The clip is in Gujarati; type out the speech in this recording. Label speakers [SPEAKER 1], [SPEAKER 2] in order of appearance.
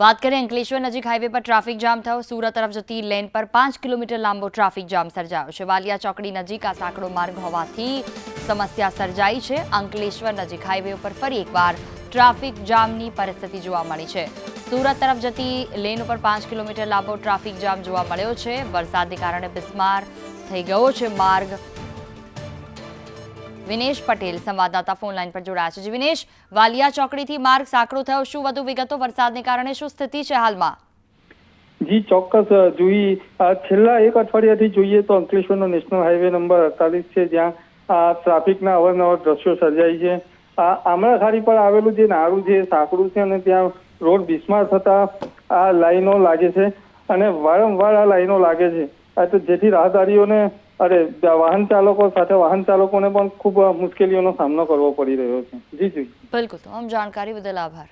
[SPEAKER 1] વાત કરીએ અંકલેશ્વર નજીક હાઈવે પર ટ્રાફિક જામ થયો. સુરત તરફ જતી લેન પર પાંચ કિલોમીટર લાંબો ટ્રાફિક જામ સર્જાયો છે. વાલિયા ચોકડી નજીક આ સાંકડો માર્ગ હોવાથી સમસ્યા સર્જાઈ છે. અંકલેશ્વર નજીક હાઈવે ઉપર ફરી એકવાર ટ્રાફિક જામની પરિસ્થિતિ જોવા મળી છે. સુરત તરફ જતી લેન ઉપર પાંચ કિલોમીટર લાંબો ટ્રાફિક જામ જોવા મળ્યો છે. વરસાદને કારણે બિસ્માર થઈ ગયો છે માર્ગ. વિનેશ પટેલ સંવાદદાતા ફોન લાઈન પર જોડાયા છે. વિનેશ, વાલિયા ચોકડીથી માર્ગ સાંકડો થયો. શું વધુ વિગતો વરસાદને કારણે શું સ્થિતિ છે હાલમાં?
[SPEAKER 2] જી, ચોક્કસ જોઈ છેલ્લા એક અઠવાડિયાથી જોઈએ તો અંકલેશ્વરનો નેશનલ હાઈવે નંબર અડતાલીસ છે, જ્યાં ટ્રાફિકના અવારનવાર દ્રશ્યો સર્જાય છે. આ આમળાખાડી પર આવેલું જે નાળું છે સાંકડું છે અને ત્યાં રોડ બિસ્માર થતા આ લાઈનો લાગે છે અને વારંવાર આ લાઈનો લાગે છે. તો જેથી રાહદારીઓને અરે વાહન ચાલકો સાથે વાહન ચાલકોને પણ ખૂબ મુશ્કેલીઓનો સામનો કરવો પડી રહ્યો છે. જી જી.
[SPEAKER 1] બિલકુલ આમ જાણકારી બદલ આભાર.